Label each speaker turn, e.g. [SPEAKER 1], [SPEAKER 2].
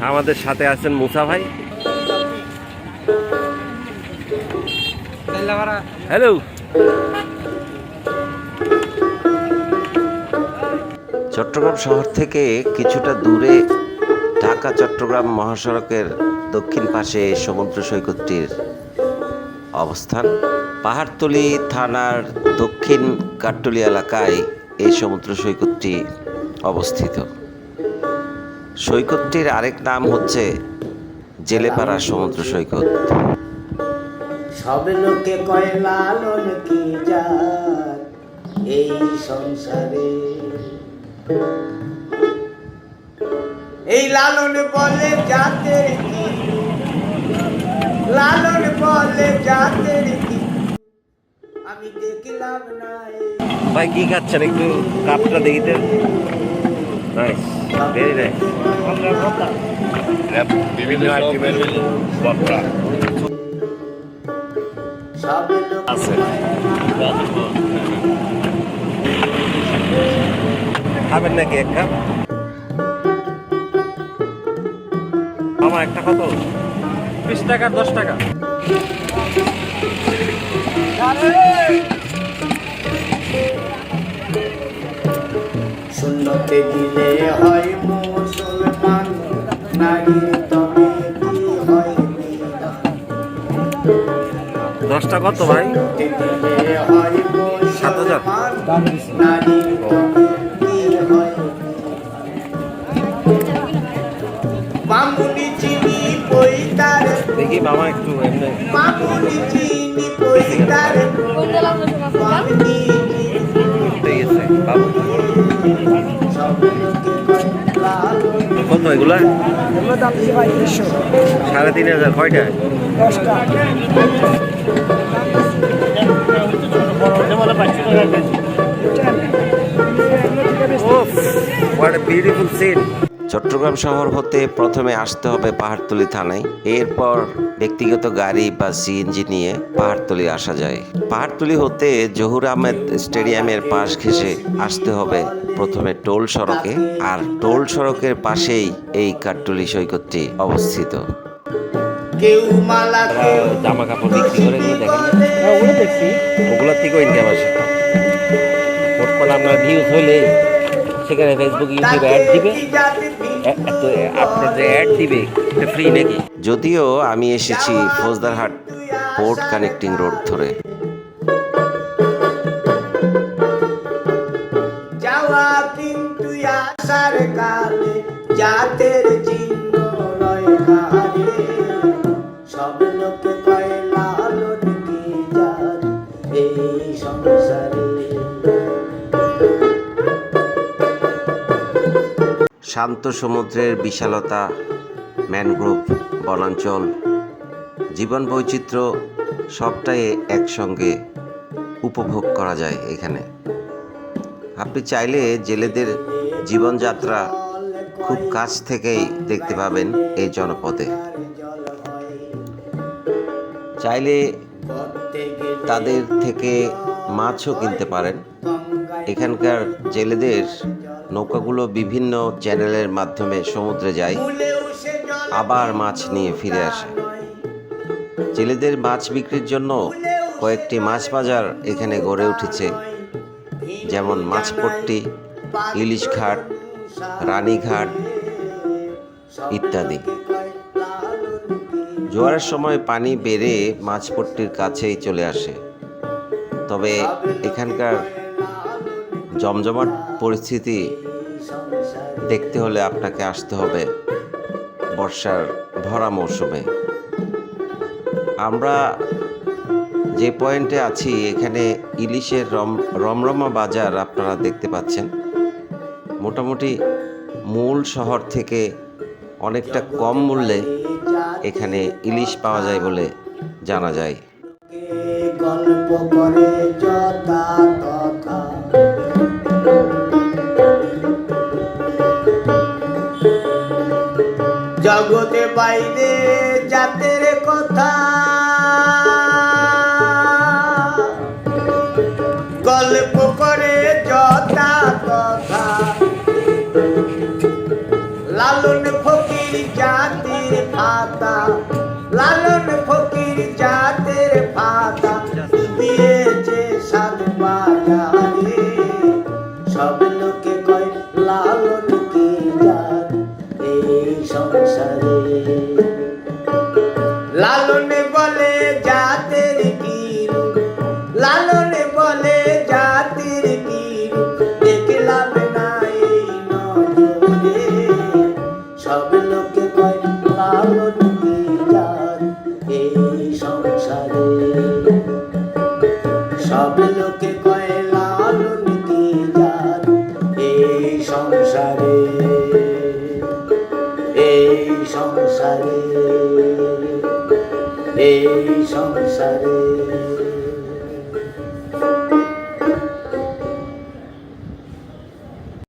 [SPEAKER 1] আমাদের সাথে আছেন মুসা ভাই। হ্যালো চট্টগ্রাম শহর থেকে কিছুটা দূরে ঢাকা, চট্টগ্রাম মহাসড়কের দক্ষিণ পাশে সমুদ্র সৈকতটির অবস্থান। পাহাড়তলি থানার দক্ষিণ কাট্টলি এলাকায় এই সমুদ্র সৈকতটি অবস্থিত। সৈকতটির আরেক নাম হচ্ছে জেলেপাড়া সমুদ্র সৈকত।
[SPEAKER 2] সব লোকে কয় লালন কি যার এই সংসারে? এই লালন বলে জাতের কি? লালন বলে জাতের কি? আমি দেখলাম না
[SPEAKER 1] ভাই কি খাচ্ছেন? একটু কাপটা দেখিতে। নাইস ভেরি নাইস
[SPEAKER 3] বিভিন্ন আইটেমের বটরা আছে।
[SPEAKER 1] খাবেন নাকি এক কাপ? মামা একটা কত?
[SPEAKER 4] বিশ টাকা দশ টাকা।
[SPEAKER 2] শূন্যতে দিলে হয় মুসলমান নারীর তবে কি হয়
[SPEAKER 1] দশটা কত ভাই?
[SPEAKER 2] দিলে হয়
[SPEAKER 1] সাত হাজার?
[SPEAKER 2] হয় মামুনি চিনি পৈতার
[SPEAKER 1] দেখি মামা একটু এমনি।
[SPEAKER 2] মামুনি চিনি
[SPEAKER 1] এগুলা? সাড়ে তিন হাজার কয়টা? বিউটিফুল সিন চট্টগ্রাম শহর হতে প্রথমে আসতে হবে পাহাড়তলি থানায়। এরপর ব্যক্তিগত গাড়ি বা সিএনজি নিয়ে পাহাড়তলি আসা যায়। পাহাড়তলি হতে জহুর আহমেদ স্টেডিয়ামের পাশ ঘেঁষে আসতে হবে প্রথমে টোল সড়কে আর টোল সড়কের পাশেই এই কাঠটুলি সৈকতটি অবস্থিত।
[SPEAKER 2] কেউ মালা
[SPEAKER 1] জামা কাপড় বিক্রি করে এগুলো দেখেন। ওগুলো থেকেও ইনকাম আসে আপনার ভিউজ হলে সেখানে ফেসবুক ইউটিউব অ্যাড দিবে। অ্যাড দিবে ফ্রি নাকি? যদিও আমি এসেছি ফৌজদারহাট পোর্ট কানেক্টিং রোড ধরে।
[SPEAKER 2] যাওয়া কিন্তু আসার কালে জাতের চিহ্ন নয় সব
[SPEAKER 1] শান্ত সমুদ্রের বিশালতা, ম্যানগ্রোভ, বনাঞ্চল, জীবন বৈচিত্র্য সবটাই একসঙ্গে উপভোগ করা যায় এখানে। আপনি চাইলে জেলেদের জীবনযাত্রা খুব কাছ থেকেই দেখতে পাবেন এই জনপদে। চাইলে তাদের থেকে মাছও কিনতে পারেন। এখানকার জেলেদের নৌকাগুলো বিভিন্ন চ্যানেলের মাধ্যমে সমুদ্রে যায়, আবার মাছ নিয়ে ফিরে আসে। জেলেদের মাছ বিক্রির জন্য কয়েকটি মাছ বাজার এখানে গড়ে উঠেছে, যেমন মাছপট্টি, ইলিশ ঘাট রানীঘাট ইত্যাদি। জোয়ারের সময় পানি বেড়ে মাছপট্টির কাছেই চলে আসে। তবে এখানকার জমজমাট পরিস্থিতি দেখতে হলে আপনাকে আসতে হবে বর্ষার ভরা মৌসুমে। আমরা যে পয়েন্টে আছি, এখানে ইলিশের রম, রমরমা বাজার আপনারা দেখতে পাচ্ছেন। মোটামুটি মূল শহর থেকে অনেকটা কম মূল্যে এখানে ইলিশ পাওয়া যায় বলে জানা যায়।
[SPEAKER 2] গল্প করে জগতে বাইরে জাতের কথা। গল্প করে যথা কথা। লালন এই সংসারে এই সংসারে।